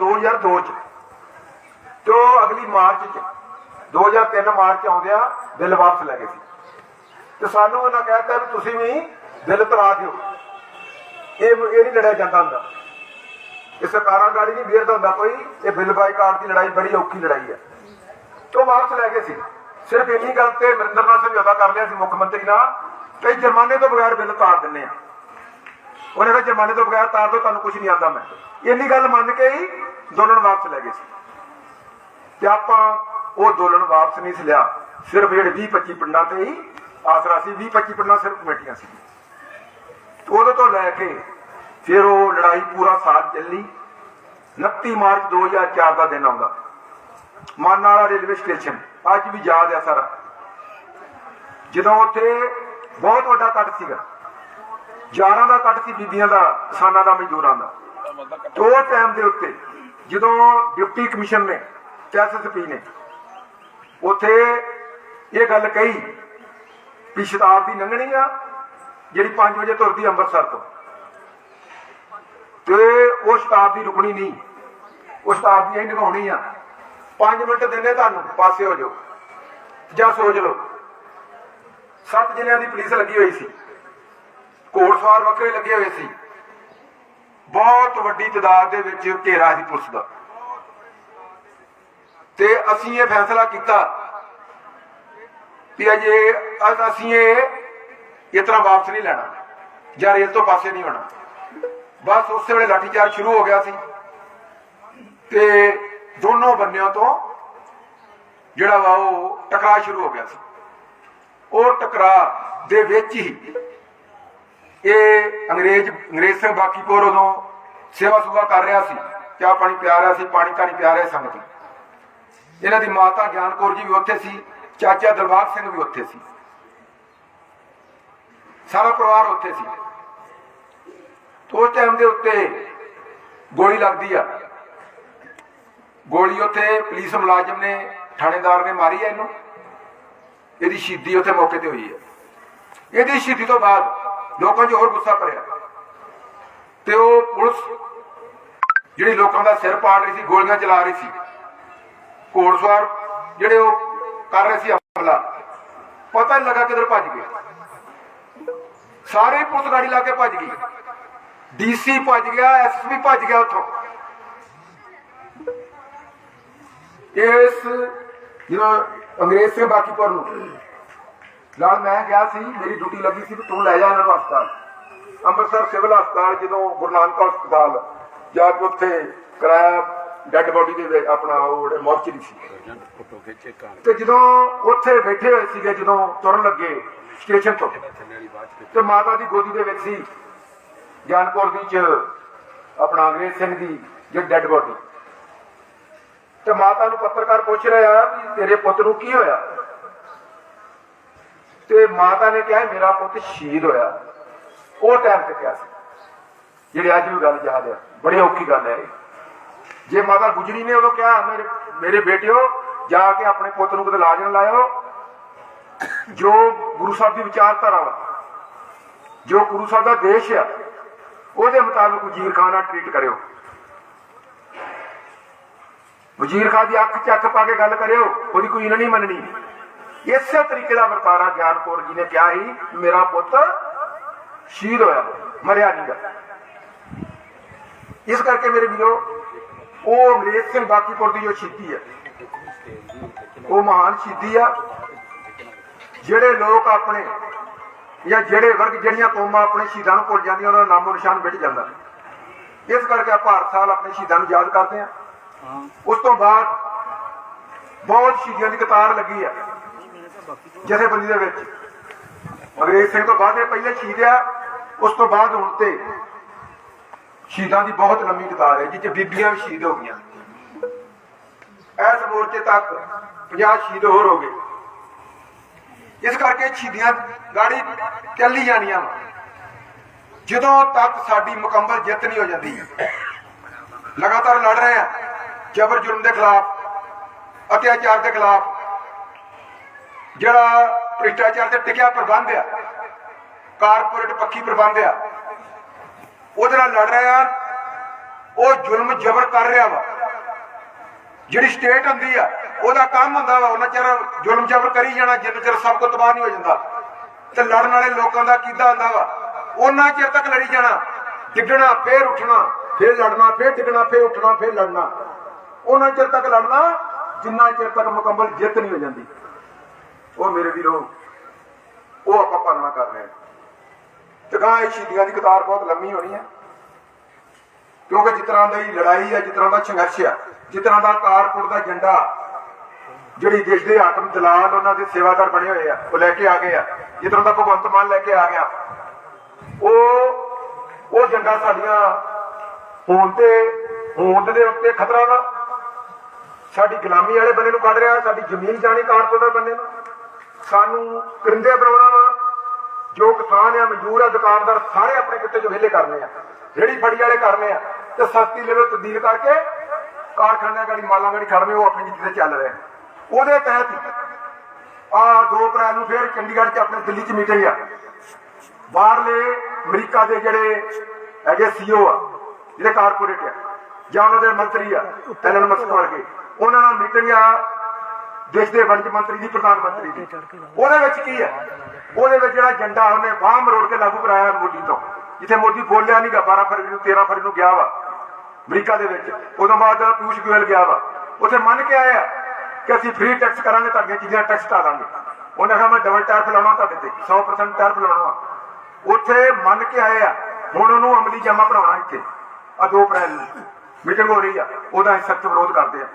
2002 ਚ। ਤੇ ਉਹ ਅਗਲੀ ਮਾਰਚ ਚ 2003 ਮਾਰਚ ਆਉਂਦਿਆਂ ਬਿੱਲ ਵਾਪਸ ਲੈ ਗਏ ਸੀ। ਤੇ ਸਾਨੂੰ ਉਹਨਾਂ ਕਹਿਤਾ ਵੀ ਤੁਸੀਂ ਵੀ ਬਿੱਲ ਤਰਾ ਦਿਓ। ਇਹ ਇਹ ਨਹੀਂ ਲੜਿਆ ਜਾਂਦਾ ਹੁੰਦਾ। ਇਹ ਸਰਕਾਰਾਂ ਗਾੜੀ ਨਹੀਂ ਵੇਰਦਾ ਹੁੰਦਾ ਕੋਈ। ਇਹ ਬਿੱਲ ਬਾਈਕਾਟ ਦੀ ਲੜਾਈ ਬੜੀ ਔਖੀ ਲੜਾਈ ਹੈ। ਤੋਂ ਵਾਪਸ ਲੈ ਗਏ ਸੀ। ਸਿਰਫ ਇੰਨੀ ਗੱਲ ਤੇ ਮਰਿੰਦਰ ਨਾਲ ਸਮਝੌਤਾ ਕਰ ਲਿਆ ਸੀ ਮੁੱਖ ਮੰਤਰੀ ਨਾਲ ਕਈ ਜੁਰਮਾਨੇ ਤੋਂ ਬਗੈਰ ਬਿੱਲ ਤਾਰ ਦਿੰਨੇ ਆ। ਉਹਨੇ ਕਿਹਾ, ਜੁਰਮਾਨੇ ਤੋਂ ਬਗੈਰ ਤਾਰ ਦੋ, ਤੁਹਾਨੂੰ ਕੁਝ ਨਹੀਂ ਆਉਂਦਾ ਮੈਂ। ਇੰਨੀ ਗੱਲ ਮੰਨ ਕੇ ਹੀ ਦੋਲਨ ਵਾਪਸ ਲੈ ਗਏ ਸੀ। ਤੇ ਆਪਾਂ ਉਹ ਦੋਲਨ ਵਾਪਸ ਨਹੀਂ ਲਿਆ। ਸਿਰਫ ਜਿਹੜੇ 20 25 ਪਿੰਡਾਂ ਤੇ ਹੀ ਆਸਰਾ ਸੀ 20 25 ਪਿੰਡਾਂ ਸਿਰਫ ਕਮੇਟੀਆਂ ਸੀ। ਉਦੋਂ ਤੋਂ ਲੈ ਕੇ ਫਿਰ ਉਹ ਲੜਾਈ ਪੂਰਾ ਸਾਲ ਚੱਲੀ। 29 ਮਾਰਚ 2004 ਦਾ ਦਿਨ ਆਉਂਦਾ। ਮਾਨ ਵਾਲਾ ਰੇਲਵੇ ਸਟੇਸ਼ਨ, ਅੱਜ ਵੀ ਯਾਦ ਹੈ ਸਾਰਾ। ਜਦੋਂ ਉੱਥੇ ਬਹੁਤ ਵੱਡਾ ਕੱਟ ਸੀਗਾ। ਯਾਰਾਂ ਦਾ ਕੱਟ ਸੀ, ਬੀਬੀਆਂ ਦਾ, ਕਿਸਾਨਾਂ ਦਾ, ਮਜ਼ਦੂਰਾਂ ਦਾ। ਤੇ ਉਹ ਟਾਈਮ ਦੇ ਉੱਤੇ ਜਦੋਂ ਡਿਪਟੀ ਕਮਿਸ਼ਨ ਨੇ ਐਸਐਸਪੀ ਨੇ, ਉੱਥੇ ਇਹ ਗੱਲ ਕਹੀ ਵੀ ਸ਼ਤਾਬਦੀ ਲੰਘਣੀ ਆ, ਜਿਹੜੀ 5 ਵਜੇ ਤੁਰਦੀ ਅੰਮ੍ਰਿਤਸਰ ਤੋਂ। ਤੇ ਉਹ ਸ਼ਤਾਬਦੀ ਰੁਕਣੀ ਨਹੀਂ। ਉਹ ਸ਼ਤਾਬਦੀ ਹੀ ਨਿਭਾਉਣੀ ਆ। 5 ਮਿੰਟ ਦਿੰਦੇ ਤੁਹਾਨੂੰ, ਪਾਸੇ ਹੋ ਜਾਓ। ਜਾਂ ਸੋਚ ਲਓ। ਸੱਤ ਜ਼ਿਲ੍ਹਿਆਂ ਦੀ ਪੁਲਿਸ ਲੱਗੀ ਹੋਈ ਸੀ। ਘੋੜਸਵਾਰ ਵੱਖਰੇ ਲੱਗੇ ਹੋਏ ਸੀ। ਬਹੁਤ ਵੱਡੀ ਤਦਾਦ ਦੇ ਵਿੱਚ ਘੇਰਾ ਸੀ ਪੁਲਿਸ ਦਾ। ਤੇ ਅਸੀਂ ਇਹ ਫੈਸਲਾ ਕੀਤਾ ਵੀ ਅਜੇ ਅਸੀਂ ਇਹ, ਇਸ ਵਾਪਸ ਨਹੀਂ ਲੈਣਾ ਜਾਂ ਰੇਲ ਤੋਂ ਪਾਸੇ ਨਹੀਂ ਹੋਣਾ। ਬਸ ਉਸੇ ਵੇਲੇ ਲਾਠੀਚਾਰਜ ਸ਼ੁਰੂ ਹੋ ਗਿਆ ਸੀ। ਤੇ ਦੋਨੋਂ ਬੰਨਿਆਂ ਤੋਂ ਜਿਹੜਾ ਵਾ ਉਹ ਟਕਰਾਅ ਸ਼ੁਰੂ ਹੋ ਗਿਆ ਸੀ। ਉਹ ਟਕਰਾਅ ਦੇ ਵਿੱਚ ਹੀ ਇਹ ਅੰਗਰੇਜ਼ ਅੰਗਰੇਜ਼ ਸਿੰਘ ਬਾਕੀਪੁਰ ਉਦੋਂ ਸੇਵਾ ਸੁਭਾ ਕਰ ਰਿਹਾ ਸੀ, ਚਾਹ ਪਾਣੀ ਪਿਆ ਰਿਹਾ ਸੀ, ਪਾਣੀ ਕਾਣੀ ਪਿਆ ਰਿਹਾ ਸੰਗਤ ਨੂੰ। ਇਹਨਾਂ ਦੀ ਮਾਤਾ ਗਿਆਨ ਕੌਰ ਜੀ ਵੀ ਉੱਥੇ ਸੀ, ਚਾਚਾ ਦਰਬਾਰ ਸਿੰਘ ਵੀ ਉੱਥੇ ਸੀ। ਸਾਰਾ ਪਰਿਵਾਰ ਉੱਥੇ ਸੀ। ਉਸ ਟਾਈਮ ਦੇ ਉੱਤੇ ਗੋਲੀ ਲੱਗਦੀ ਆ। ਗੋਲੀ ਉੱਥੇ ਪੁਲਿਸ ਮੁਲਾਜ਼ਮ ਨੇ, ਥਾਣੇਦਾਰ ਨੇ ਮਾਰੀ ਆ ਇਹਨੂੰ। ਇਹਦੀ ਸ਼ਹੀਦੀ ਉੱਥੇ ਮੌਕੇ ਤੇ ਹੋਈ ਹੈ ਇਹਦੀ ਸ਼ਹੀਦੀ ਤੋਂ ਬਾਅਦ ਲੋਕਾਂ 'ਚ ਹੋਰ ਗੁੱਸਾ ਭਰਿਆ ਤੇ ਉਹ ਪੁਲਿਸ ਜਿਹੜੀ ਲੋਕਾਂ ਦਾ ਸਿਰ ਪਾੜ ਰਹੀ ਸੀ, ਗੋਲੀਆਂ ਚਲਾ ਰਹੀ ਸੀ, ਘੋੜਸਵਾਰ ਜਿਹੜੇ ਉਹ ਕਰ ਰਹੇ ਸੀ ਹਮਲਾ, ਪਤਾ ਨਹੀਂ ਲੱਗਾ ਕਿੱਧਰ ਭੱਜ ਗਏ। ਸਾਰੇ ਪੁਲਿਸ ਗਾੜੀ ਲਾ ਕੇ ਭੱਜ ਗਈ। ਡੀਸੀ ਭੱਜ ਗਿਆ ਐਸਪੀ ਭੱਜ ਗਿਆ ਉੱਥੋਂ। ਇਸ ਜਿਹੜਾ ਅੰਗਰੇਜ਼ ਸਿੰਘ ਬਾਕੀ ਬਾਕੀਪੁਰ ਨੂੰ ਨਾਲ ਮੈਂ ਗਿਆ ਸੀ, ਮੇਰੀ ਡਿਊਟੀ ਲੱਗੀ ਸੀ ਵੀ ਤੂੰ ਲੈ ਜਾ ਇਹਨਾਂ ਨੂੰ ਹਸਪਤਾਲ। ਅੰਮ੍ਰਿਤਸਰ ਸਿਵਲ ਹਸਪਤਾਲ ਜਦੋਂ ਗੁਰੂ ਨਾਨਕ ਹਸਪਤਾਲ ਜਾ ਕੇ ਉੱਥੇ ਕਰਾਇਆ ਡੈੱਡ ਬੋਡੀ ਦੇ ਆਪਣਾ ਉਹ ਮੋਰਚਰੀ ਸੀ। ਤੇ ਜਦੋਂ ਉੱਥੇ ਬੈਠੇ ਹੋਏ ਸੀਗੇ, ਜਦੋਂ ਤੁਰਨ ਲੱਗੇ ਸਟੇਸ਼ਨ ਤੋਂ, ਤੇ ਮਾਤਾ ਦੀ ਗੋਦੀ ਦੇ ਵਿੱਚ ਸੀ ਗਿਆਨਕੌਰ ਦੀ ਚ ਆਪਣਾ ਅੰਗਰੇਜ਼ ਸਿੰਘ ਦੀ ਜਿਹੜੀ ਡੈੱਡ ਬੋਡੀ ਤੇ ਮਾਤਾ ਨੂੰ ਪੱਤਰਕਾਰ ਪੁੱਛ ਰਿਹਾ ਵੀ ਤੇਰੇ ਪੁੱਤ ਨੂੰ ਕੀ ਹੋਇਆ? ਤੇ ਮਾਤਾ ਨੇ ਕਿਹਾ ਮੇਰਾ ਪੁੱਤ ਸ਼ਹੀਦ ਹੋਇਆ। ਉਹ ਟਾਈਮ ਤੇ ਕਿਹਾ ਸੀ। ਜਿਹੜੀ ਅੱਜ ਵੀ ਗੱਲ ਯਾਦ ਹੈ, ਬੜੀ ਔਖੀ ਗੱਲ ਹੈ ਜੇ ਮਾਤਾ ਗੁਜਰੀ ਨੇ ਉਦੋਂ ਕਿਹਾ, ਮੇਰੇ ਮੇਰੇ ਬੇਟਿਓ, ਜਾ ਕੇ ਆਪਣੇ ਪੁੱਤ ਨੂੰ ਕਿਤੇ ਲਾਜ ਨਾ ਲਾਇਓ। ਜੋ ਗੁਰੂ ਸਾਹਿਬ ਦੀ ਵਿਚਾਰਧਾਰਾ ਵਾ, ਜੋ ਗੁਰੂ ਸਾਹਿਬ ਦਾ ਦੇਸ਼ ਆ, ਉਹਦੇ ਮੁਤਾਬਕ ਵਜ਼ੀਰ ਖਾਨ ਨਾਲ ਟ੍ਰੀਟ ਕਰਿਓ। ਵਜ਼ੀਰ ਖਾਨ ਦੀ ਅੱਖ ਚੱਕ ਪਾ ਕੇ ਗੱਲ ਕਰਿਓ, ਉਹਦੀ ਕੋਈ ਨਾ ਨਹੀਂ ਮੰਨਣੀ। ਇਸੇ ਤਰੀਕੇ ਦਾ ਵਰਤਾਰਾ ਗਿਆਨਕੌਰ ਜੀ ਨੇ ਕਿਹਾ ਸੀ ਮੇਰਾ ਪੁੱਤ ਸ਼ਹੀਦ ਹੋਇਆ ਮਰਿਆ ਨਹੀਂ ਗਾ। ਇਸ ਕਰਕੇ ਮੇਰੇ ਵੀਰੋ ਉਹ ਅੰਗਰੇਜ਼ ਸਿੰਘ ਬਾਕੀਪੁਰ ਦੀ ਜੋ ਸ਼ਹੀਦੀ ਹੈ ਉਹ ਮਹਾਨ ਸ਼ਹੀਦੀ ਆ ਜਿਹੜੇ ਲੋਕ ਆਪਣੇ ਜਾਂ ਜਿਹੜੇ ਵਰਗ ਜਿਹੜੀਆਂ ਕੌਮਾਂ ਆਪਣੇ ਸ਼ਹੀਦਾਂ ਨੂੰ ਭੁੱਲ ਜਾਂਦੀਆਂ ਉਹਨਾਂ ਦਾ ਨਾਮੋ ਨਿਸ਼ਾਨ ਮਿਟ ਜਾਂਦਾ। ਇਸ ਕਰਕੇ ਆਪਾਂ ਹਰ ਸਾਲ ਆਪਣੇ ਸ਼ਹੀਦਾਂ ਨੂੰ ਯਾਦ ਕਰਦੇ ਹਾਂ। ਉਸ ਤੋਂ ਬਾਅਦ ਬਹੁਤ ਸ਼ਹੀਦੀਆਂ ਦੀ ਕਤਾਰ ਲੱਗੀ ਆ। ਜਥੇਬੰਦੀ ਦੇ ਵਿੱਚ। ਅੰਗਰੇਜ਼ ਸਿੰਘ ਤੋਂ ਬਾਅਦ ਇਹ ਪਹਿਲੇ ਸ਼ਹੀਦ ਆ, ਉਸ ਤੋਂ ਬਾਅਦ ਹੁਣ ਤੇ ਸ਼ਹੀਦਾਂ ਦੀ ਬਹੁਤ ਲੰਮੀ ਕਤਾਰ ਹੈ, ਜਿੱਥੇ ਬੀਬੀਆਂ ਵੀ ਸ਼ਹੀਦ ਹੋ ਗਈਆਂ। ਇਸ ਮੋਰਚੇ ਤੱਕ 50 ਸ਼ਹੀਦ ਹੋਰ ਹੋ ਗਏ। ਇਸ ਕਰਕੇ ਸ਼ਹੀਦੀਆਂ ਗਾੜੀ ਚੱਲੀ ਜਾਣੀਆਂ। ਵਾਂ। ਜਦੋਂ ਤੱਕ ਸਾਡੀ ਮੁਕੰਮਲ ਜਿੱਤ ਨਹੀਂ ਹੋ ਜਾਂਦੀ, ਲਗਾਤਾਰ ਲੜ ਰਹੇ ਆ ਜ਼ਬਰ ਜੁਰਮ ਦੇ ਖਿਲਾਫ, ਅਤਿਆਚਾਰ ਦੇ ਖਿਲਾਫ ਜਿਹੜਾ ਭ੍ਰਿਸ਼ਟਾਚਾਰ ਤੇ ਟਿਕਿਆ ਪ੍ਰਬੰਧ ਆ, ਕਾਰਪੋਰੇਟ ਪੱਖੀ ਪ੍ਰਬੰਧ ਆ, ਉਹਦੇ ਨਾਲ ਲੜ ਰਿਹਾ ਆ ਉਹ ਜ਼ੁਲਮ ਜ਼ਬਰ ਕਰ ਰਿਹਾ ਵਾ। ਜਿਹੜੀ ਸਟੇਟ ਹੁੰਦੀ ਆ, ਉਹਦਾ ਕੰਮ ਹੁੰਦਾ ਵਾ, ਉਹਨਾਂ ਚਿਰ ਜ਼ੁਲਮ ਜ਼ਬਰ ਕਰੀ ਜਾਣਾ, ਜਿੰਨਾ ਚਿਰ ਸਭ ਕੁਝ ਤਬਾਹ ਨਹੀਂ ਹੋ ਜਾਂਦਾ। ਤੇ ਲੜਨ ਵਾਲੇ ਲੋਕਾਂ ਦਾ ਕਿੱਦਾਂ ਹੁੰਦਾ ਵਾ? ਉਹਨਾਂ ਚਿਰ ਤੱਕ ਲੜੀ ਜਾਣਾ, ਡਿੱਗਣਾ, ਫੇਰ ਉੱਠਣਾ, ਫੇਰ ਲੜਨਾ, ਫੇਰ ਡਿੱਗਣਾ, ਫੇਰ ਉੱਠਣਾ, ਫੇਰ ਲੜਨਾ। ਉਹਨਾਂ ਚਿਰ ਤੱਕ ਲੜਨਾ, ਜਿੰਨਾ ਚਿਰ ਤੱਕ ਮੁਕੰਮਲ ਜਿੱਤ ਨਹੀਂ ਹੋ ਜਾਂਦੀ। ਉਹ ਮੇਰੇ ਵੀਰੋ, ਉਹ ਆਪਾਂ ਪਾਲਣਾ ਕਰ ਰਹੇ ਹਾਂ। ਇਹ ਸ਼ਹੀਦੀਆਂ ਦੀ ਕਤਾਰ ਬਹੁਤ ਲੰਮੀ ਹੋਣੀ ਹੈ। ਕਿਉਂਕਿ ਜਿਸ ਤਰ੍ਹਾਂ ਦੀ ਲੜਾਈ ਹੈ, ਜਿਸ ਤਰ੍ਹਾਂ ਦਾ ਸੰਘਰਸ਼ ਹੈ, ਜਿਸ ਤਰ੍ਹਾਂ ਦਾ ਕਾਰਪੁਰ ਦਾ ਝੰਡਾ, ਜਿਹੜੀ ਦੇਸ਼ ਦੇ ਆਤਮ ਦਲਾਲ ਉਹਨਾਂ ਦੇ ਸੇਵਾਦਾਰ ਬਣੇ ਹੋਏ ਆ, ਉਹ ਲੈ ਕੇ ਆ ਗਏ ਆ। ਜਿਸ ਤਰ੍ਹਾਂ ਦਾ ਭਗਵੰਤ ਮਾਨ ਲੈ ਕੇ ਆ ਗਿਆ। ਉਹ ਉਹ ਝੰਡਾ ਸਾਡੀਆਂ ਹੋਂਦ ਤੇ, ਹੋਂਦ ਦੇ ਉੱਤੇ ਖਤਰਾ ਵਾ। ਸਾਡੀ ਗੁਲਾਮੀ ਵਾਲੇ ਬੰਦੇ ਨੂੰ ਕੱਢ ਰਿਹਾ, ਸਾਡੀ ਜ਼ਮੀਨ ਜਾਣੀ ਕਾਰਪੁਰ ਬੰਦੇ ਨੂੰ। ਸਾਨੂੰ ਕਰਿੰਦੇ ਬਣਾਉਣਾ ਵਾ ਜੋ ਕਿਸਾਨ ਆ ਮਜ਼ਦੂਰ ਆ, ਦੁਕਾਨਦਾਰ ਸਾਰੇ ਆਪਣੇ ਕਿੱਤੇ ਚੋਂ ਵਿਹਲੇ ਕਰਨੇ ਆ। ਰੇੜੀ ਫੜੀ ਵਾਲੇ ਕਰਨੇ ਆ। ਤੇ ਸਸਤੀ ਲੈਵਲ ਤਬਦੀਲ ਕਰਕੇ ਕਾਰਖਾਨਿਆਂ ਗਾੜੀ, ਮਾਲਾਂ ਗਾੜੀ ਖੜਨੇ, ਉਹ ਆਪਣੀ ਜਿੱਤੇ ਚੱਲ ਰਹੇ ਉਹਦੇ ਤਹਿਤ ਆ 2 ਅਪ੍ਰੈਲ ਨੂੰ ਫਿਰ ਚੰਡੀਗੜ੍ਹ 'ਚ ਆਪਣੇ ਦਿੱਲੀ 'ਚ ਮੀਟਿੰਗ ਆ। ਬਾਹਰਲੇ ਅਮਰੀਕਾ ਦੇ ਜਿਹੜੇ ਹੈਗੇ ਸੀਓ ਆ, ਜਿਹੜੇ ਕਾਰਪੋਰੇਟ ਆ, ਜਾਂ ਉਹਨਾਂ ਦੇ ਮੰਤਰੀ ਆ ਐਲਨ ਮਸਕ ਵਰਗੇ, ਉਹਨਾਂ ਨਾਲ ਮੀਟਿੰਗ ਆ। ਦੇਸ਼ ਦੇ ਵਣਜ ਮੰਤਰੀ ਦੀ, ਪ੍ਰਧਾਨ ਮੰਤਰੀ ਦੀ। ਉਹਦੇ ਵਿੱਚ ਕੀ ਹੈ? ਉਹਦੇ ਵਿੱਚ ਜਿਹੜਾ ਝੰਡਾ ਉਹਨੇ ਬਾਹ ਮਰੋੜ ਕੇ ਲਾਗੂ ਕਰਾਇਆ ਮੋਦੀ ਤੋਂ, ਜਿੱਥੇ ਮੋਦੀ ਬੋਲਿਆ ਨਹੀਂਗਾ 12 ਫਰਵਰੀ ਨੂੰ 13 ਫਰਵਰੀ ਨੂੰ ਗਿਆ ਵਾ, ਅਮਰੀਕਾ ਦੇ ਵਿੱਚ। ਉਦੋਂ ਬਾਅਦ ਪਿਊਸ਼ ਗੋਇਲ ਗਿਆ ਵਾ। ਉੱਥੇ ਮੰਨ ਕੇ ਆਇਆ ਕਿ ਅਸੀਂ ਫ੍ਰੀ ਟੈਕਸ ਕਰਾਂਗੇ, ਤੁਹਾਡੀਆਂ ਚੀਜ਼ਾਂ ਟੈਕਸ ਟਾ ਦਾਂਗੇ। ਉਹਨੇ ਕਿਹਾ, ਮੈਂ ਡਬਲ ਟੈਰਫ ਲਾਉਣਾ ਤੁਹਾਡੇ ਤੇ 100% ਟੈਰਫ ਲਾਉਣਾ ਉੱਥੇ ਮੰਨ ਕੇ ਆਏ ਆ ਹੁਣ ਉਹਨੂੰ ਅਮਲੀ ਜਮਾ ਬਣਾਉਣਾ ਇੱਥੇ, ਆ 2 ਅਪ੍ਰੈਲ ਨੂੰ। ਮੀਟਿੰਗ ਹੋ ਰਹੀ ਆ, ਉਹਦਾ ਸਖਤ ਵਿਰੋਧ ਕਰਦੇ ਆ।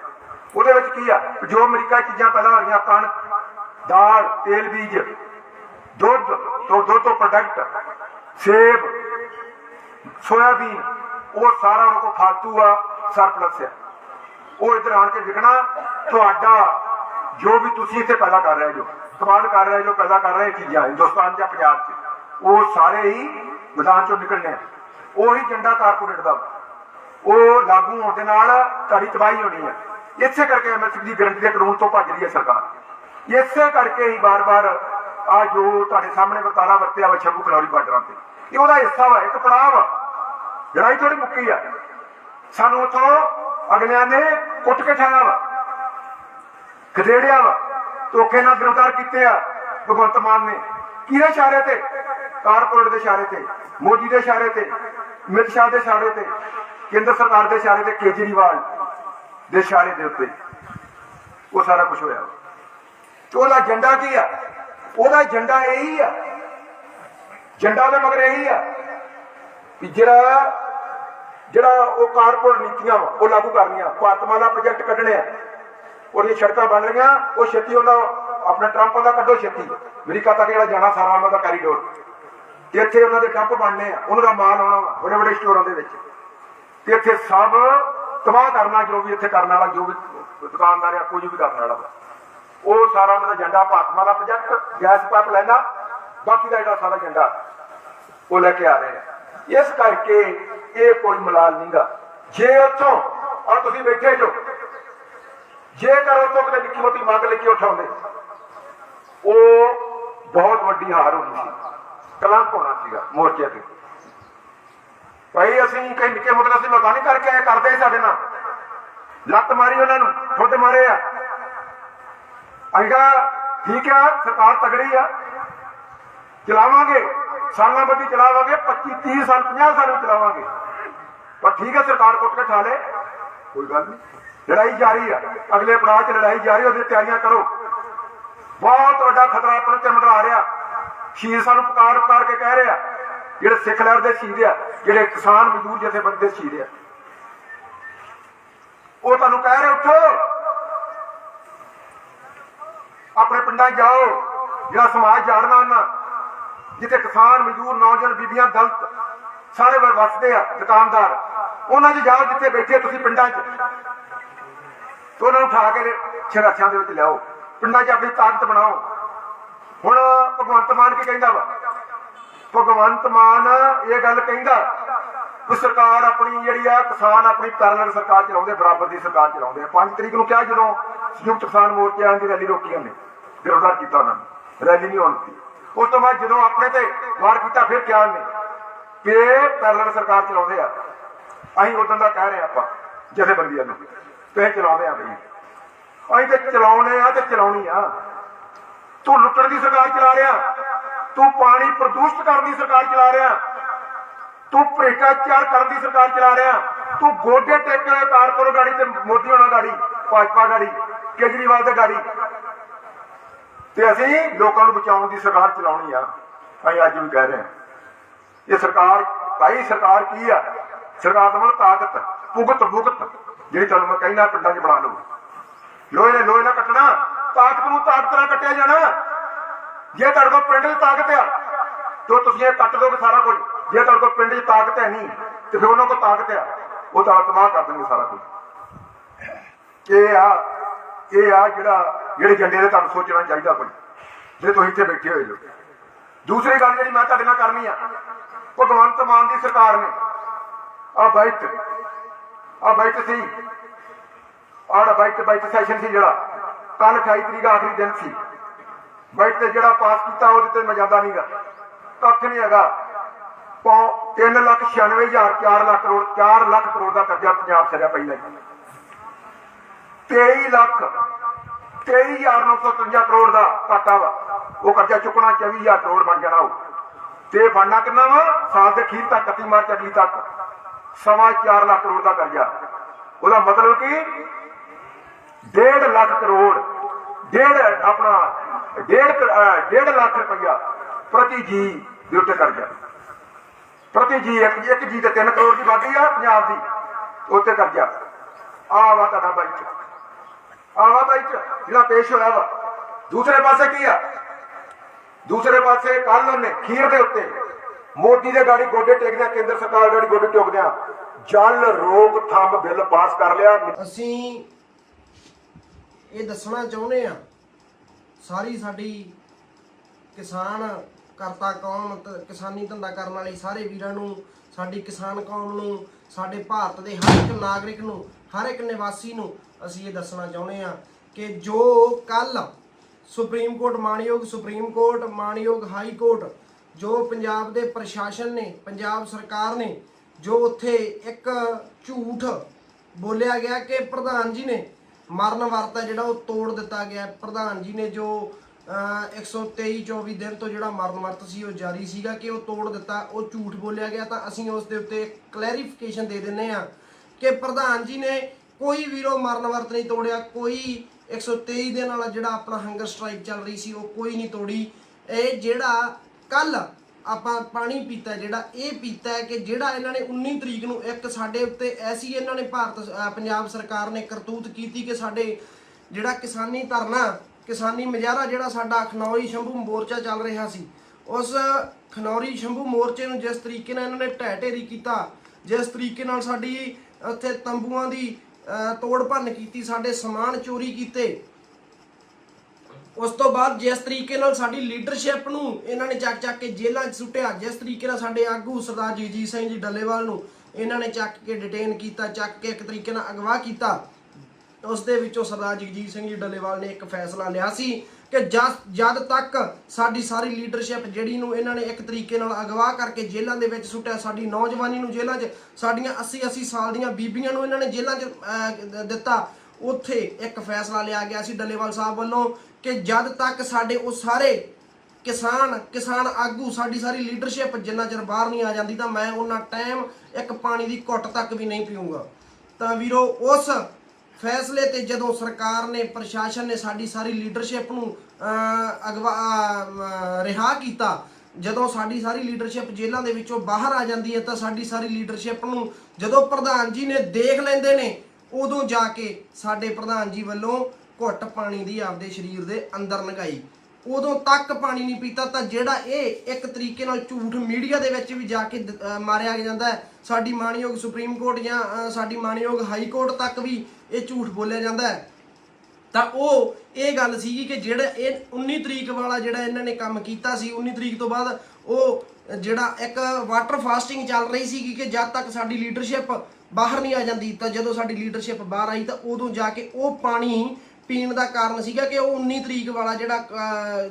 ਉਹਦੇ ਵਿੱਚ ਕੀ ਆ? ਜੋ ਅਮਰੀਕਾ ਚੀਜ਼ਾਂ ਪੈਦਾ ਹੋ ਰਹੀਆਂ ਕਣਕ ਦਾਲ, ਤੇਲ, ਬੀਜ, ਦੁੱਧ, ਤੋਂ ਦੁੱਧ ਤੋਂ ਪ੍ਰੋਡਕਟ ਸੇਬ ਸੋਇਆਬੀਨ ਉਹ ਸਾਰਾ ਉਹਨਾਂ ਕੋਲ ਫਾਲਤੂ ਆ ਸਰਪਲਸ ਆ। ਉਹ ਇਧਰ ਆਣ ਕੇ ਵਿਕਣਾ, ਤੁਹਾਡਾ ਜੋ ਵੀ ਤੁਸੀਂ ਇੱਥੇ ਪੈਦਾ ਕਰ ਰਹੇ ਜੋ ਇਸਤੇਮਾਲ ਕਰ ਰਹੇ ਜੋ ਪੈਦਾ ਕਰ ਰਹੇ ਚੀਜ਼ਾਂ ਹਿੰਦੁਸਤਾਨ ਜਾਂ ਪੰਜਾਬ 'ਚ, ਉਹ ਸਾਰੇ ਹੀ ਮੈਦਾਨ ਚੋਂ ਨਿਕਲਣੇ ਆ। ਉਹੀ ਝੰਡਾ ਕਾਰਪੋਰੇਟ ਦਾ। ਉਹ ਲਾਗੂ ਹੋਣ ਦੇ ਨਾਲ ਤੁਹਾਡੀ ਤਬਾਹੀ ਹੋਣੀ ਹੈ ਇਸੇ ਕਰਕੇ ਐਮਐਸਪੀ ਦੀ ਗਰੰਟੀ ਦੇ ਕਾਨੂੰਨ ਤੋਂ ਭੱਜ ਰਹੀ ਹੈ ਸਰਕਾਰ। ਇਸੇ ਕਰਕੇ ਹੀ ਬਾਰ-ਬਾਰ ਆ ਜੋ ਤੁਹਾਡੇ ਸਾਹਮਣੇ ਵਰਤਾਰਾ ਵਰਤਿਆ ਵਾ ਸ਼ੰਭੂ ਖਨੌਰੀ ਬਾਰਡਰਾਂ ਤੇ। ਇਹ ਉਹਦਾ ਹਿੱਸਾ ਵਾ, ਇੱਕ ਪੜਾਅ ਵਾ। ਲੜਾਈ ਥੋੜੀ ਮੁੱਕੀ ਆ। ਸਾਨੂੰ ਉਥੋਂ ਅਗਲਿਆਂ ਨੇ ਕੁੱਟ ਕੇ ਠਾਇਆ ਵਾ। ਖਦੇੜਿਆ ਵਾ। ਧੋਖੇ ਨਾਲ ਗ੍ਰਿਫਤਾਰ ਕੀਤੇ ਆ ਭਗਵੰਤ ਮਾਨ ਨੇ। ਕਿਹਦੇ ਇਸ਼ਾਰੇ ਤੇ? ਕਾਰਪੋਰੇਟ ਦੇ ਇਸ਼ਾਰੇ ਤੇ, ਮੋਦੀ ਦੇ ਇਸ਼ਾਰੇ ਤੇ, ਅਮਿਤ ਸ਼ਾਹ ਦੇ ਇਸ਼ਾਰੇ ਤੇ, ਕੇਂਦਰ ਸਰਕਾਰ ਦੇ ਇਸ਼ਾਰੇ ਤੇ ਕੇਜਰੀਵਾਲ। ਦੇ ਇਸ਼ਾਰੇ ਦੇ ਉੱਤੇ। ਉਹ ਸਾਰਾ ਕੁਝ ਹੋਇਆ। ਤੇ ਉਹਦਾ ਏਜੰਡਾ ਕੀ ਆ? ਉਹਦਾ ਏਜੰਡਾ ਇਹੀ ਆ। ਏਜੰਡਾ ਦੇ ਮਗਰ ਇਹੀ ਆ ਕਿ ਜਿਹੜਾ ਜਿਹੜਾ ਉਹ ਕਾਰਪੋਰੇਟ ਨੀਤੀਆਂ ਉਹ ਲਾਗੂ ਕਰਨੀਆਂ ਭਾਰਤਮਾਲਾ ਪ੍ਰੋਜੈਕਟ ਕੱਢਣੇ ਆ। ਉਹਦੀਆਂ ਸੜਕਾਂ ਬਣ ਰਹੀਆਂ। ਉਹ ਛੇਤੀ ਉਹਦਾ ਆਪਣਾ ਟਰੰਪ ਦਾ ਕੱਢੋ ਛੇਤੀ। ਅਮਰੀਕਾ ਤੱਕ ਜਿਹੜਾ ਜਾਣਾ, ਸਾਰਾ ਉਹਨਾਂ ਦਾ ਕੈਰੀਡੋਰ ਤੇ ਇੱਥੇ ਉਹਨਾਂ ਦੇ ਟਰੰਪ ਬਣਨੇ ਆ। ਉਹਨਾਂ ਦਾ ਮਾਲ ਆਉਣਾ ਵਾ ਵੱਡੇ ਵੱਡੇ ਸਟੋਰਾਂ ਦੇ ਵਿੱਚ। ਤੇ ਇੱਥੇ ਸਭ ਤਬਾਹ ਕਰਨਾ ਜੋ ਵੀ ਇੱਥੇ ਕਰਨ ਵਾਲਾ, ਜੋ ਵੀ ਦੁਕਾਨਦਾਰ ਆ ਕੁਝ ਵੀ ਕਰਨ ਵਾਲਾ ਵਾ। ਉਹ ਸਾਰਾ ਉਹਨਾਂ ਦਾ agenda Bharatmala project, gas pipe ਪਾਈਪਲਾਈਨਾਂ ਬਾਕੀ ਦਾ ਜਿਹੜਾ ਸਾਰਾ ਏਜੰਡਾ, ਉਹ ਲੈ ਕੇ ਆ ਰਹੇ ਆ ਇਸ ਕਰਕੇ ਇਹ ਕੋਈ ਮਲਾਲ ਨਹੀਂਗਾ ਜੇ ਉੱਥੋਂ ਔਰ ਤੁਸੀਂ ਬੈਠੇ ਜੋ ਜੇਕਰ ਉੱਥੋਂ ਕਿਤੇ ਨਿੱਕੀ ਮੋਟੀ ਮੰਗ ਲੈ ਕੇ ਉਠਾਉਂਦੇ, ਉਹ ਬਹੁਤ ਵੱਡੀ ਹਾਰ ਹੋਣੀ ਸੀ। ਕਲੰਕ ਹੋਣਾ ਸੀਗਾ, ਮੋਰਚੇ ਤੇ। ਭਾਈ ਅਸੀਂ ਕਈ ਨਿੱਕੇ ਮੋਟੇ ਅਸੀਂ ਮਕਾਨੀ ਕਰਕੇ ਆਏ, ਕਰਦੇ ਸੀ ਸਾਡੇ ਨਾਲ। ਲੱਤ ਮਾਰੀ ਉਹਨਾਂ ਨੂੰ ਠੁੱਡ ਮਾਰੇ ਆ। ਅਈਗਾ ਠੀਕ ਆ, ਸਰਕਾਰ ਤਗੜੀ ਆ। ਚਲਾਵਾਂਗੇ, ਸਾਲਾਂ ਬੱਧੀ ਚਲਾਵਾਂਗੇ 25 30 ਸਾਲ 50 ਸਾਲ ਵੀ ਚਲਾਵਾਂਗੇ। ਪਰ ਠੀਕ ਹੈ ਸਰਕਾਰ ਕੁੱਟ ਕੇ ਠਾ ਲੇ। ਕੋਈ ਗੱਲ ਨਹੀਂ। ਲੜਾਈ ਜਾਰੀ ਆ। ਅਗਲੇ ਪੜਾਅ 'ਚ ਲੜਾਈ ਜਾਰੀ, ਉਹਦੀ ਤਿਆਰੀਆਂ ਕਰੋ। ਬਹੁਤ ਵੱਡਾ ਖਤਰਾ ਆਪਣੇ ਤੇ ਮੰਡਰਾ ਰਿਹਾ। ਸ਼ੀਰ ਸਾਨੂੰ ਪੁਕਾਰ ਪੁਕਾਰ ਕੇ ਕਹਿ ਰਿਹਾ। ਜਿਹੜੇ ਸਿੱਖ ਲਹਿਰ ਦੇ ਸ਼ਹੀਦ ਆ, ਜਿਹੜੇ ਕਿਸਾਨ ਮਜ਼ਦੂਰ ਜਥੇਬੰਦੀ ਦੇ ਸ਼ਹੀਦ ਆ। ਉਹ ਤੁਹਾਨੂੰ ਕਹਿ ਰਹੇ, ਉੱਠੋ। ਆਪਣੇ ਪਿੰਡਾਂ 'ਚ ਜਾਓ, ਜਿਹੜਾ ਸਮਾਜ ਜਾੜਨਾ ਉਹਨਾਂ ਜਿੱਥੇ ਕਿਸਾਨ, ਮਜ਼ਦੂਰ, ਨੌਜਵਾਨ, ਬੀਬੀਆਂ, ਦਲਤ ਸਾਰੇ ਵਸਦੇ ਆ, ਦੁਕਾਨਦਾਰ। ਉਹਨਾਂ 'ਚ ਜਾਓ, ਜਿੱਥੇ ਬੈਠੇ ਤੁਸੀਂ ਪਿੰਡਾਂ 'ਚ। ਤੇ ਉਹਨਾਂ ਨੂੰ ਉਠਾ ਕੇ ਛਰਾਛਾਂ ਦੇ ਵਿੱਚ ਲਿਆਓ। ਪਿੰਡਾਂ 'ਚ ਆਪਣੀ ਤਾਕਤ ਬਣਾਓ। ਹੁਣ ਭਗਵੰਤ ਮਾਨ ਕੀ ਕਹਿੰਦਾ ਵਾ? ਭਗਵੰਤ ਮਾਨ ਇਹ ਗੱਲ ਕਹਿੰਦਾ ਕਿ ਸਰਕਾਰ ਆਪਣੀ ਜਿਹੜੀ ਆ, ਕਿਸਾਨ ਆਪਣੀ ਪੈਰਲਲ ਸਰਕਾਰ ਚਲਾਉਂਦੇ, ਬਰਾਬਰ ਦੀ ਸਰਕਾਰ ਚਲਾਉਂਦੇ ਆ। 5 ਤਰੀਕ ਨੂੰ ਕਿਹਾ ਜਦੋਂ ਸੰਯੁਕਤ ਕਿਸਾਨ ਮੋਰਚੇ ਦੀ ਰੈਲੀ ਰੋਕੀ ਉਹਨੇ ਗ੍ਰਿਫਤਾਰ ਕੀਤਾ ਉਹਨਾਂ ਨੂੰ। ਰੈਲੀ ਨਹੀਂ ਹੋਣ ਦਿੱਤੀ। ਉਸ ਤੋਂ ਬਾਅਦ ਜਦੋਂ ਆਪਣੇ ਤੇ ਵਾਰ ਕੀਤਾ, ਫਿਰ ਕਿਹਾ ਉਹਨੇ ਕਿ ਪੈਰਲਲ ਸਰਕਾਰ ਚਲਾਉਂਦੇ ਆ। ਅਸੀਂ ਉਦੋਂ ਦਾ ਕਹਿ ਰਹੇ ਆਪਾਂ, ਜਥੇਬੰਦੀਆਂ ਨੂੰ ਤੇ ਚਲਾਉਂਦੇ ਆ ਬਈ। ਅਸੀਂ ਤੇ ਚਲਾਉਣੇ ਆ ਤੇ ਚਲਾਉਣੀ ਆ। ਤੂੰ ਲੁੱਟਣ ਦੀ ਸਰਕਾਰ ਚਲਾ ਰਿਹਾ। ਤੂੰ ਪਾਣੀ ਪ੍ਰਦੂਸ਼ਿਤ ਕਰਨ ਦੀ ਸਰਕਾਰ ਚਲਾ ਰਿਹਾ। ਤੂੰ ਭ੍ਰਿਸ਼ਟਾਚਾਰ ਕਰਨ ਦੀ ਸਰਕਾਰ ਚਲਾ ਰਿਹਾ। ਤੂੰ ਗੋਡੇ ਟੇਕ ਕੇ ਕਾਰਪੋਰ ਗਾੜੀ ਤੇ ਮੋਦੀ ਹੋਣਾ ਗਾੜੀ, ਭਾਜਪਾ ਗਾੜੀ, ਕੇਜਰੀਵਾਲ ਦੀ ਗਾੜੀ। ਤੇ ਅਸੀਂ ਲੋਕਾਂ ਨੂੰ ਬਚਾਉਣ ਦੀ ਸਰਕਾਰ ਚਲਾਉਣੀ ਆ। ਅਸੀਂ ਅੱਜ ਵੀ ਕਹਿ ਰਹੇ ਹਾਂ। ਇਹ ਸਰਕਾਰ, ਭਾਈ ਸਰਕਾਰ ਕੀ ਆ? ਸਰਕਾਰ ਦਾ ਮਤਲਬ ਤਾਕਤ, ਭੁਗਤ ਭੁਗਤ। ਜਿਹੜੀ ਤੁਹਾਨੂੰ ਮੈਂ ਕਹਿੰਦਾ ਪਿੰਡਾਂ 'ਚ ਬਣਾ ਲਓ ਲੋਹੇ ਨੇ ਲੋਹੇ ਨਾਲ ਕੱਟਣਾ, ਤਾਕਤ ਨੂੰ ਤਾਕਤ ਨਾਲ ਕੱਟਿਆ ਜਾਣਾ। ਜੇ ਤੁਹਾਡੇ ਕੋਲ ਪਿੰਡ 'ਚ ਤਾਕਤ ਆ, ਤਾਂ ਤੁਸੀਂ ਇਹ ਕੱਟ ਦੋਗੇ ਸਾਰਾ ਕੁਝ। ਜੇ ਤੁਹਾਡੇ ਕੋਲ ਪਿੰਡ 'ਚ ਤਾਕਤ ਹੈ ਨਹੀਂ, ਤੇ ਫਿਰ ਉਹਨਾਂ ਕੋਲ ਤਾਕਤ ਆ। ਉਹ ਤਾਂ ਤਬਾਹ ਕਰ ਦੇਣਗੇ ਸਾਰਾ ਕੁਝ। ਇਹ ਆ ਇਹ ਆ ਜਿਹੜਾ, ਜਿਹੜੇ ਝੰਡੇ ਦੇ ਤੁਹਾਨੂੰ ਸੋਚਣਾ ਚਾਹੀਦਾ ਕੋਈ ਜੇ ਤੁਸੀਂ ਇੱਥੇ ਬੈਠੇ ਹੋਏ ਜੋ। ਦੂਸਰੀ ਗੱਲ ਜਿਹੜੀ ਮੈਂ ਤੁਹਾਡੇ ਨਾਲ ਕਰਨੀ ਆ, ਭਗਵੰਤ ਮਾਨ ਦੀ ਸਰਕਾਰ ਨੇ ਆ ਬਾਈਟ ਆ ਬਾਈਟ ਸੀ। ਆੜਾ ਬਾਈਟ ਬਾਈਟ ਸੈਸ਼ਨ ਸੀ ਜਿਹੜਾ ਕੱਲ 28 ਤਰੀਕ ਆਖਰੀ ਦਿਨ ਸੀ। ਬੈਠ ਤੇ ਜਿਹੜਾ ਪਾਸ ਕੀਤਾ ਉਹਦੇ ਤੇ ਮੈਂ ਜਾਂਦਾ ਨਹੀਂਗਾ ਕੱਖ ਨਹੀਂ ਹੈਗਾ। ਪੌ 3 ਲੱਖ 96 ਹਜ਼ਾਰ 4 ਲੱਖ ਕਰੋੜ 4 ਲੱਖ ਕਰੋੜ ਦਾ ਕਰਜ਼ਾ ਪੰਜਾਬ ਸਰਿਆ ਪਹਿਲਾਂ 23 ਲੱਖ 23953 ਕਰੋੜ ਦਾ ਘਾਟਾ ਵਾ। ਉਹ ਕਰਜ਼ਾ ਚੁੱਕਣਾ 24000 ਕਰੋੜ ਬਣ ਜਾਣਾ ਉਹ। ਤੇ ਬਣਨਾ ਕਿੰਨਾ ਵਾ? ਸਾਲ ਦੇ ਅਖੀਰ ਤੱਕ 31 ਮਾਰਚ ਅਗਲੀ ਤੱਕ। ਸਵਾ 4 ਲੱਖ ਕਰੋੜ ਦਾ ਕਰਜ਼ਾ। ਉਹਦਾ ਮਤਲਬ ਕਿ? 1.5 ਲੱਖ ਕਰੋੜ, ਡੇਢ ਆਪਣਾ ਡੇਢ ਡੇਢ ਲੱਖ ਰੁਪਇਆ ਪ੍ਰਤੀ ਜੀ ਦੇ ਉੱਤੇ ਕਰਜ਼ਾ। ਪ੍ਰਤੀ ਜੀ, ਇੱਕ ਇੱਕ ਜੀ ਤੇ 3 ਕਰੋੜ ਦੀ ਵਾਧੀ ਆ ਪੰਜਾਬ ਦੀ, ਉੱਤੇ ਕਰਜ਼ਾ। ਆ ਵਾ ਤੁਹਾਡਾ ਬਾਈਕ ਆ ਵਾ ਬਾਈਕ ਜਿਹੜਾ ਪੇਸ਼ ਹੋਇਆ ਵਾ। ਦੂਸਰੇ ਪਾਸੇ ਕੀ ਆ? ਦੂਸਰੇ ਪਾਸੇ ਕੱਲ ਉਹਨੇ ਖੀਰ ਦੇ ਉੱਤੇ ਮੋਦੀ ਦੇ ਗਾੜੀ ਗੋਡੇ ਟੇਕਦਿਆਂ, ਕੇਂਦਰ ਸਰਕਾਰ ਗਾੜੀ ਗੋਡੇ ਟੋਕਦਿਆਂ ਜਲ ਰੋਕਥਾਮ ਬਿੱਲ ਪਾਸ ਕਰ ਲਿਆ। ਅਸੀਂ ਇਹ ਦੱਸਣਾ ਚਾਹੁੰਦੇ ਆ ਸਾਰੀ ਸਾਡੀ ਕਿਸਾਨ ਕਰਤਾ ਕੌਮ ਕਿਸਾਨੀ ਧੰਦਾ ਕਰਨ ਵਾਲੇ ਸਾਰੇ ਵੀਰਾਂ ਨੂੰ, ਸਾਡੀ ਕਿਸਾਨ ਕੌਮ ਨੂੰ, ਸਾਡੇ ਭਾਰਤ ਦੇ ਹਰ ਇੱਕ ਨਾਗਰਿਕ ਨੂੰ, ਹਰ ਇੱਕ ਨਿਵਾਸੀ ਨੂੰ ਅਸੀਂ ਇਹ ਦੱਸਣਾ ਚਾਹੁੰਦੇ ਆ ਕਿ ਜੋ ਕੱਲ ਸੁਪਰੀਮ ਕੋਰਟ ਮਾਨਯੋਗ ਸੁਪਰੀਮ ਕੋਰਟ ਮਾਨਯੋਗ ਹਾਈ ਕੋਰਟ, ਜੋ ਪੰਜਾਬ ਦੇ ਪ੍ਰਸ਼ਾਸਨ ਨੇ, ਪੰਜਾਬ ਸਰਕਾਰ ਨੇ, ਜੋ ਉੱਥੇ ਇੱਕ ਝੂਠ ਬੋਲਿਆ ਗਿਆ ਕਿ ਪ੍ਰਧਾਨ ਜੀ ਨੇ ਮਰਨ ਵਰਤ ਹੈ ਜਿਹੜਾ ਉਹ ਤੋੜ ਦਿੱਤਾ ਗਿਆ ਪ੍ਰਧਾਨ ਜੀ ਨੇ ਜੋ ਅਹ, 123 24 ਦਿਨ ਤੋਂ ਜਿਹੜਾ ਮਰਨ ਵਰਤ ਸੀ ਉਹ ਜਾਰੀ ਸੀਗਾ ਕਿ ਉਹ ਤੋੜ ਦਿੱਤਾ ਉਹ ਝੂਠ ਬੋਲਿਆ ਗਿਆ। ਤਾਂ ਅਸੀਂ ਉਸ ਦੇ ਉੱਤੇ ਕਲੈਰੀਫਿਕੇਸ਼ਨ ਦੇ ਦਿੰਨੇ ਆ ਕਿ ਪ੍ਰਧਾਨ ਜੀ ਨੇ ਕੋਈ ਵੀਰੋ ਮਰਨ ਵਰਤ ਨਹੀਂ ਤੋੜਿਆ ਕੋਈ 123 ਦਿਨ ਵਾਲਾ ਜਿਹੜਾ ਆਪਣਾ ਹੰਗਰ ਸਟ੍ਰਾਈਕ ਚੱਲ ਰਹੀ ਸੀ ਉਹ ਕੋਈ ਨਹੀਂ ਤੋੜੀ। ਇਹ ਜਿਹੜਾ ਕੱਲ ਆਪਾਂ ਪਾਣੀ ਪੀਤਾ ਜਿਹੜਾ ਇਹ ਪੀਤਾ ਹੈ ਕਿ ਜਿਹੜਾ ਇਹਨਾਂ ਨੇ 19 ਤਰੀਕ ਨੂੰ ਇੱਕ ਸਾਡੇ ਉੱਤੇ ਐਸੀ ਇਹਨਾਂ ਨੇ ਭਾਰਤ ਪੰਜਾਬ ਸਰਕਾਰ ਨੇ ਕਰਤੂਤ ਕੀਤੀ ਕਿ ਸਾਡੇ ਜਿਹੜਾ ਕਿਸਾਨੀ ਧਰਨਾ, ਕਿਸਾਨੀ ਮੁਜ਼ਾਹਰਾ ਜਿਹੜਾ ਸਾਡਾ ਖਨੌਰੀ ਸ਼ੰਭੂ ਮੋਰਚਾ ਚੱਲ ਰਿਹਾ ਸੀ, ਉਸ ਖਨੌਰੀ ਸ਼ੰਭੂ ਮੋਰਚੇ ਨੂੰ ਜਿਸ ਤਰੀਕੇ ਨਾਲ ਇਹਨਾਂ ਨੇ ਢਹਿ ਢੇਰੀ ਕੀਤਾ, ਜਿਸ ਤਰੀਕੇ ਨਾਲ ਸਾਡੀ ਉੱਥੇ ਤੰਬੂਆਂ ਦੀ ਤੋੜ ਭੰਨ ਕੀਤੀ, ਸਾਡੇ ਸਮਾਨ ਚੋਰੀ ਕੀਤੇ ਉਸ ਤੋਂ ਬਾਅਦ ਜਿਸ ਤਰੀਕੇ ਨਾਲ ਸਾਡੀ ਲੀਡਰਸ਼ਿਪ ਨੂੰ ਇਹਨਾਂ ਨੇ ਚੱਕ ਚੱਕ ਕੇ ਜੇਲ੍ਹਾਂ 'ਚ ਸੁੱਟਿਆ, ਜਿਸ ਤਰੀਕੇ ਨਾਲ ਸਾਡੇ ਆਗੂ ਸਰਦਾਰ ਜਗਜੀਤ ਸਿੰਘ ਜੀ ਡੱਲੇਵਾਲ ਨੂੰ ਇਹਨਾਂ ਨੇ ਚੱਕ ਕੇ ਡਿਟੇਨ ਕੀਤਾ, ਚੱਕ ਕੇ ਇੱਕ ਤਰੀਕੇ ਨਾਲ ਅਗਵਾ ਕੀਤਾ, ਉਸ ਦੇ ਵਿੱਚੋਂ ਸਰਦਾਰ ਜਗਜੀਤ ਸਿੰਘ ਜੀ ਡੱਲੇਵਾਲ ਨੇ ਇੱਕ ਫੈਸਲਾ ਲਿਆ ਸੀ ਕਿ ਜਦ ਜਦ ਤੱਕ ਸਾਡੀ ਸਾਰੀ ਲੀਡਰਸ਼ਿਪ ਜਿਹੜੀ ਨੂੰ ਇਹਨਾਂ ਨੇ ਇੱਕ ਤਰੀਕੇ ਨਾਲ ਅਗਵਾ ਕਰਕੇ ਜੇਲ੍ਹਾਂ ਦੇ ਵਿੱਚ ਸੁੱਟਿਆ, ਸਾਡੀ ਨੌਜਵਾਨੀ ਨੂੰ ਜੇਲ੍ਹਾਂ 'ਚ, ਸਾਡੀਆਂ 80 80 ਸਾਲ ਦੀਆਂ ਬੀਬੀਆਂ ਨੂੰ ਇਹਨਾਂ ਨੇ ਜੇਲ੍ਹਾਂ 'ਚ ਦਿੱਤਾ, ਉੱਥੇ ਇੱਕ ਫੈਸਲਾ ਲਿਆ ਗਿਆ ਸੀ ਡੱਲੇਵਾਲ ਸਾਹਿਬ ਵੱਲੋਂ ਕਿ ਜਦ ਤੱਕ ਸਾਡੇ ਉਹ ਸਾਰੇ ਕਿਸਾਨ ਕਿਸਾਨ ਆਗੂ ਸਾਡੀ ਸਾਰੀ ਲੀਡਰਸ਼ਿਪ ਜਿੰਨਾ ਚਿਰ ਬਾਹਰ ਨਹੀਂ ਆ ਜਾਂਦੀ ਤਾਂ ਮੈਂ ਉਹਨਾਂ ਟਾਈਮ ਇੱਕ ਪਾਣੀ ਦੀ ਘੁੱਟ ਤੱਕ ਵੀ ਨਹੀਂ ਪੀਊਂਗਾ। ਤਾਂ ਵੀਰੋ ਉਸ ਫੈਸਲੇ ਤੇ ਜਦੋਂ ਸਰਕਾਰ ਨੇ ਪ੍ਰਸ਼ਾਸਨ ਨੇ ਸਾਡੀ ਸਾਰੀ ਲੀਡਰਸ਼ਿਪ ਨੂੰ ਅਗਵਾ ਅਹ, ਰਿਹਾ ਕੀਤਾ ਜਦੋਂ ਸਾਡੀ ਸਾਰੀ ਲੀਡਰਸ਼ਿਪ ਜੇਲ੍ਹਾਂ ਦੇ ਵਿੱਚੋਂ ਬਾਹਰ ਆ ਜਾਂਦੀ ਹੈ ਤਾਂ ਸਾਡੀ ਸਾਰੀ ਲੀਡਰਸ਼ਿਪ ਨੂੰ ਜਦੋਂ ਪ੍ਰਧਾਨ ਜੀ ਨੇ ਦੇਖ ਲੈਂਦੇ ਨੇ ਉਦੋਂ ਜਾ ਕੇ ਸਾਡੇ ਪ੍ਰਧਾਨ ਜੀ ਵੱਲੋਂ ਘੁੱਟ ਪਾਣੀ ਦੀ ਆਪਦੇ ਸਰੀਰ ਦੇ ਅੰਦਰ ਲਗਾਈ ਉਦੋਂ ਤੱਕ ਪਾਣੀ ਨਹੀਂ ਪੀਤਾ ਤਾਂ ਜਿਹੜਾ ਇਹ ਇੱਕ ਤਰੀਕੇ ਨਾਲ ਝੂਠ ਮੀਡੀਆ ਦੇ ਵਿੱਚ ਵੀ ਜਾ ਕੇ ਮਾਰਿਆ ਜਾਂਦਾ ਹੈ, ਸਾਡੀ ਮਾਨਯੋਗ ਸੁਪਰੀਮ ਕੋਰਟ ਜਾਂ ਸਾਡੀ ਮਾਨਯੋਗ ਹਾਈ ਕੋਰਟ ਤੱਕ ਵੀ ਇਹ ਝੂਠ ਬੋਲਿਆ ਜਾਂਦਾ ਹੈ। ਤਾਂ ਉਹ ਇਹ ਗੱਲ ਸੀਗੀ ਕਿ ਜਿਹੜਾ ਇਹ 19 ਤਰੀਕ ਵਾਲਾ ਜਿਹੜਾ ਇਹਨਾਂ ਨੇ ਕੰਮ ਕੀਤਾ ਸੀ 19 ਤਰੀਕ ਤੋਂ ਬਾਅਦ ਉਹ ਜਿਹੜਾ ਇੱਕ ਵਾਟਰ ਫਾਸਟਿੰਗ ਚੱਲ ਰਹੀ ਸੀਗੀ ਕਿ ਜਦ ਤੱਕ ਸਾਡੀ ਲੀਡਰਸ਼ਿਪ ਬਾਹਰ ਨਹੀਂ ਆ ਜਾਂਦੀ, ਤਾਂ ਜਦੋਂ ਸਾਡੀ ਲੀਡਰਸ਼ਿਪ ਬਾਹਰ ਆਈ ਤਾਂ ਉਦੋਂ ਜਾ ਕੇ ਉਹ ਪਾਣੀ ਪੀਣ ਦਾ ਕਾਰਨ ਸੀਗਾ ਕਿ ਉਹ 19 ਤਰੀਕ ਵਾਲਾ ਜਿਹੜਾ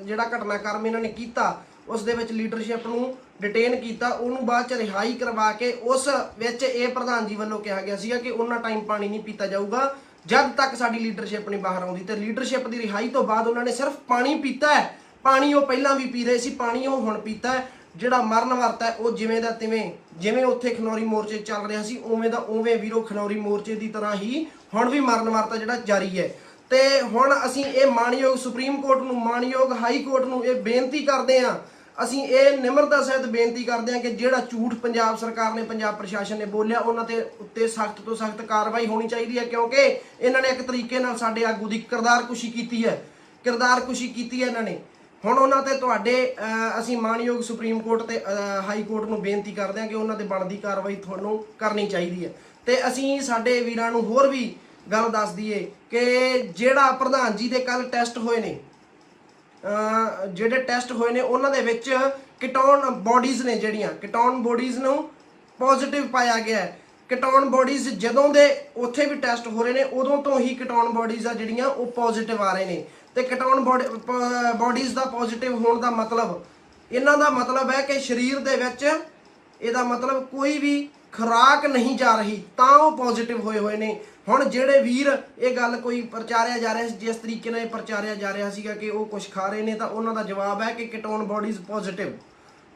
ਜਿਹੜਾ ਘਟਨਾਕ੍ਰਮ ਇਹਨਾਂ ਨੇ ਕੀਤਾ, ਉਸ ਦੇ ਵਿੱਚ ਲੀਡਰਸ਼ਿਪ ਨੂੰ ਡਿਟੇਨ ਕੀਤਾ, ਉਹਨੂੰ ਬਾਅਦ ਚ ਰਿਹਾਈ ਕਰਵਾ ਕੇ ਉਸ ਵਿੱਚ ਇਹ ਪ੍ਰਧਾਨ ਜੀ ਵੱਲੋਂ ਕਿਹਾ ਗਿਆ ਸੀਗਾ ਕਿ ਉਹਨਾਂ ਟਾਈਮ ਪਾਣੀ ਨਹੀਂ ਪੀਤਾ ਜਾਊਗਾ, ਜਦ ਤੱਕ ਸਾਡੀ ਲੀਡਰਸ਼ਿਪ ਨਹੀਂ ਬਾਹਰ ਆਉਂਦੀ। ਤੇ ਲੀਡਰਸ਼ਿਪ ਦੀ ਰਿਹਾਈ ਤੋਂ ਬਾਅਦ ਉਹਨਾਂ ਨੇ ਸਿਰਫ ਪਾਣੀ ਪੀਤਾ ਹੈ। ਪਾਣੀ ਉਹ ਪਹਿਲਾਂ ਵੀ ਪੀ ਰਹੇ ਸੀ, ਪਾਣੀ ਉਹ ਹੁਣ ਪੀਤਾ ਹੈ। ਜਿਹੜਾ ਮਰਨ ਵਰਤਾ ਹੈ, ਉਹ ਜਿਵੇਂ ਦਾ ਤਿਵੇਂ, ਜਿਵੇਂ ਉੱਥੇ ਖਨੌਰੀ ਮੋਰਚੇ ਚੱਲ ਰਿਹਾ ਸੀ, ਉਵੇਂ ਦਾ ਉਵੇਂ ਵੀਰੋ ਖਨੌਰੀ ਮੋਰਚੇ ਦੀ ਤਰ੍ਹਾਂ ਹੀ ਹੁਣ ਵੀ ਮਰਨ ਵਰਤਾ ਜਿਹੜਾ ਜਾਰੀ ਹੈ। ਤੇ ਹੁਣ ਅਸੀਂ ਇਹ ਮਾਨਯੋਗ ਸੁਪਰੀਮ ਕੋਰਟ ਨੂੰ ਮਾਨਯੋਗ ਹਾਈ ਕੋਰਟ ਨੂੰ ਇਹ ਬੇਨਤੀ ਕਰਦੇ ਹਾਂ। ਅਸੀਂ ਇਹ ਨਿਮਰਤਾ ਸਹਿਤ ਬੇਨਤੀ ਕਰਦੇ ਹਾਂ ਕਿ ਜਿਹੜਾ ਝੂਠ ਪੰਜਾਬ ਸਰਕਾਰ ਨੇ, ਪੰਜਾਬ ਪ੍ਰਸ਼ਾਸਨ ਨੇ ਬੋਲਿਆ, ਉਹਨਾਂ ਤੇ ਉੱਤੇ ਸਖਤ ਤੋਂ ਸਖਤ ਕਾਰਵਾਈ ਹੋਣੀ ਚਾਹੀਦੀ ਹੈ, ਕਿਉਂਕਿ ਇਹਨਾਂ ਨੇ ਇੱਕ ਤਰੀਕੇ ਨਾਲ ਸਾਡੇ ਆਗੂ ਦੀ ਕਿਰਦਾਰਕੁਸ਼ੀ ਕੀਤੀ ਹੈ। ਕਿਰਦਾਰਕੁਸ਼ੀ ਕੀਤੀ ਹੈ ਇਹਨਾਂ ਨੇ। ਹੁਣ ਉਹਨਾਂ ਤੇ ਤੁਹਾਡੇ ਅਸੀਂ ਮਾਨਯੋਗ ਸੁਪਰੀਮ ਕੋਰਟ ਤੇ ਹਾਈ ਕੋਰਟ ਨੂੰ ਬੇਨਤੀ ਕਰਦੇ ਹਾਂ ਕਿ ਉਹਨਾਂ ਤੇ ਬਣਦੀ ਕਾਰਵਾਈ ਤੁਹਾਨੂੰ ਕਰਨੀ ਚਾਹੀਦੀ ਹੈ। ਤੇ ਅਸੀਂ ਸਾਡੇ ਵੀਰਾਂ ਨੂੰ ਹੋਰ ਵੀ ਗੱਲ ਦੱਸ ਦਈਏ ਕਿ ਜਿਹੜਾ ਪ੍ਰਧਾਨ ਜੀ ਦੇ ਕੱਲ ਟੈਸਟ ਹੋਏ ਨੇ ਜਿਹੜੇ ਟੈਸਟ ਹੋਏ ਨੇ, ਉਹਨਾਂ ਦੇ ਵਿੱਚ ਕਿਟੋਨ ਬੋਡੀਜ਼ ਨੇ ਜਿਹੜੀਆਂ ਕਿਟੋਨ ਬੋਡੀਜ਼ ਨੂੰ ਪੋਜ਼ਿਟਿਵ ਪਾਇਆ ਗਿਆ ਹੈ। ਕੀਟੋਨ ਬੋਡੀਜ਼ ਜਦੋਂ ਦੇ ਉੱਥੇ ਵੀ ਟੈਸਟ ਹੋ ਰਹੇ ਨੇ, ਉਦੋਂ ਤੋਂ ਹੀ ਕਿਟੋਨ ਬੋਡੀਜ਼ ਆ ਜਿਹੜੀਆਂ, ਉਹ ਪੋਜ਼ਿਟਿਵ ਆ ਰਹੇ ਨੇ। ਤੇ ਕੀਟੋਨ ਬੋਡੀਜ਼ ਦਾ ਪੋਜ਼ਿਟਿਵ ਹੋਣ ਦਾ ਮਤਲਬ, ਇਹਨਾਂ ਦਾ ਮਤਲਬ ਹੈ ਕਿ ਸਰੀਰ ਦੇ ਵਿੱਚ, ਇਹਦਾ ਮਤਲਬ ਕੋਈ ਵੀ ਖੁਰਾਕ ਨਹੀਂ ਜਾ ਰਹੀ, ਤਾਂ ਉਹ ਪੋਜ਼ਿਟਿਵ ਹੋਏ ਹੋਏ ਨੇ। ਹੁਣ ਜਿਹੜੇ ਵੀਰ ਇਹ ਗੱਲ ਕੋਈ ਪ੍ਰਚਾਰਿਆ ਜਾ ਰਿਹਾ ਸੀ, ਜਿਸ ਤਰੀਕੇ ਨਾਲ ਇਹ ਪ੍ਰਚਾਰਿਆ ਜਾ ਰਿਹਾ ਸੀਗਾ ਕਿ ਉਹ ਕੁਝ ਖਾ ਰਹੇ ਨੇ, ਤਾਂ ਉਹਨਾਂ ਦਾ ਜਵਾਬ ਹੈ ਕਿ ਕੀਟੋਨ ਬੋਡੀਜ਼ ਪੋਜ਼ਿਟਿਵ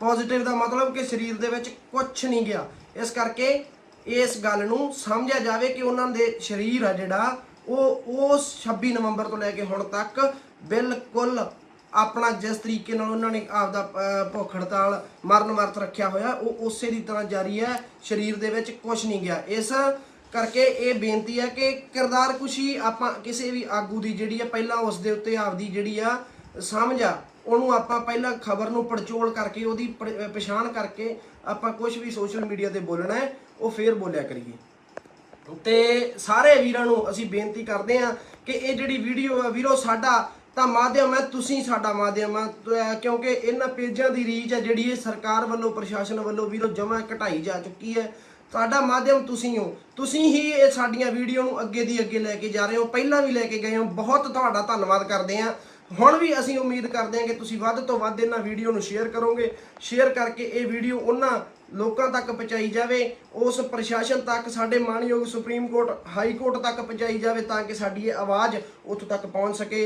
ਪੋਜ਼ਿਟਿਵ ਦਾ ਮਤਲਬ ਕਿ ਸਰੀਰ ਦੇ ਵਿੱਚ ਕੁਝ ਨਹੀਂ ਗਿਆ। ਇਸ ਕਰਕੇ ਇਸ ਗੱਲ ਨੂੰ ਸਮਝਿਆ ਜਾਵੇ ਕਿ ਉਹਨਾਂ ਦੇ ਸਰੀਰ ਆ ਜਿਹੜਾ, ਉਹ ਉਸ 26 ਨਵੰਬਰ ਤੋਂ ਲੈ ਕੇ ਹੁਣ ਤੱਕ ਬਿਲਕੁਲ ਆਪਣਾ ਜਿਸ ਤਰੀਕੇ ਨਾਲ ਉਹਨਾਂ ਨੇ ਆਪਦਾ ਭੁੱਖ ਹੜਤਾਲ ਮਰਨ ਮਰਤ ਰੱਖਿਆ ਹੋਇਆ, ਉਹ ਉਸੇ ਦੀ ਤਰ੍ਹਾਂ ਜਾਰੀ ਹੈ, ਸਰੀਰ ਦੇ ਵਿੱਚ ਕੁਝ ਨਹੀਂ ਗਿਆ। ਇਸ ਕਰਕੇ ਇਹ ਬੇਨਤੀ ਹੈ ਕਿ ਕਿਰਦਾਰ ਕੁਸ਼ੀ ਆਪਾਂ ਕਿਸੇ ਵੀ ਆਗੂ ਦੀ ਜਿਹੜੀ ਹੈ, ਪਹਿਲਾਂ ਉਸ ਦੇ ਉੱਤੇ ਆਪਦੀ ਜਿਹੜੀ ਆ, ਸਮਝ ਆ, ਉਹਨੂੰ ਆਪਾਂ ਪਹਿਲਾਂ ਖਬਰ ਨੂੰ ਪੜਚੋਲ ਕਰਕੇ, ਉਹਦੀ ਪ- ਪਛਾਣ ਕਰਕੇ ਆਪਾਂ ਕੁਝ ਵੀ ਸੋਸ਼ਲ ਮੀਡੀਆ ਤੇ ਬੋਲਣਾ ਹੈ, ਉਹ ਫੇਰ ਬੋਲਿਆ ਕਰੀਏ। ਤੇ ਸਾਰੇ ਵੀਰਾਂ ਨੂੰ ਅਸੀਂ ਬੇਨਤੀ ਕਰਦੇ ਹਾਂ ਕਿ ਇਹ ਜਿਹੜੀ ਵੀਡੀਓ ਆ, ਵੀਰੋ, ਸਾਡਾ ਤਾਂ ਮਾਧਿਅਮ ਹੈ, ਤੁਸੀਂ ਸਾਡਾ ਮਾਧਿਅਮ ਆ ਕਿਉਂਕਿ ਇਹਨਾਂ ਪੇਜਾਂ ਦੀ ਰੀਚ ਹੈ ਜਿਹੜੀ ਇਹ ਸਰਕਾਰ ਵੱਲੋਂ, ਪ੍ਰਸ਼ਾਸਨ ਵੱਲੋਂ ਵੀਰੋ ਜਮਾ ਘਟਾਈ ਜਾ ਚੁੱਕੀ ਹੈ। ਸਾਡਾ ਮਾਧਿਅਮ ਤੁਸੀਂ ਹੋ। ਤੁਸੀਂ ਹੀ ਇਹ ਸਾਡੀਆਂ ਵੀਡੀਓ ਨੂੰ ਅੱਗੇ ਦੀ ਅੱਗੇ ਲੈ ਕੇ ਜਾ ਰਹੇ ਹੋ। ਪਹਿਲਾਂ ਵੀ ਲੈ ਕੇ ਗਏ ਹੋ। ਬਹੁਤ ਤੁਹਾਡਾ ਧੰਨਵਾਦ ਕਰਦੇ ਹਾਂ। ਹੁਣ ਵੀ ਅਸੀਂ ਉਮੀਦ ਕਰਦੇ ਹਾਂ ਕਿ ਤੁਸੀਂ ਵੱਧ ਤੋਂ ਵੱਧ ਇਹਨਾਂ ਵੀਡੀਓ ਨੂੰ ਸ਼ੇਅਰ ਕਰੋਗੇ। ਸ਼ੇਅਰ ਕਰਕੇ ਇਹ ਵੀਡੀਓ ਉਹਨਾਂ ਲੋਕਾਂ ਤੱਕ ਪਹੁੰਚਾਈ ਜਾਵੇ। ਉਸ ਪ੍ਰਸ਼ਾਸਨ ਤੱਕ, ਸਾਡੇ ਮਾਨਯੋਗ ਸੁਪਰੀਮ ਕੋਰਟ, ਹਾਈ ਕੋਰਟ ਤੱਕ ਪਹੁੰਚਾਈ ਜਾਵੇ ਤਾਂ ਕਿ ਸਾਡੀ ਇਹ ਆਵਾਜ਼ ਉੱਥੋਂ ਤੱਕ ਪਹੁੰਚ ਸਕੇ।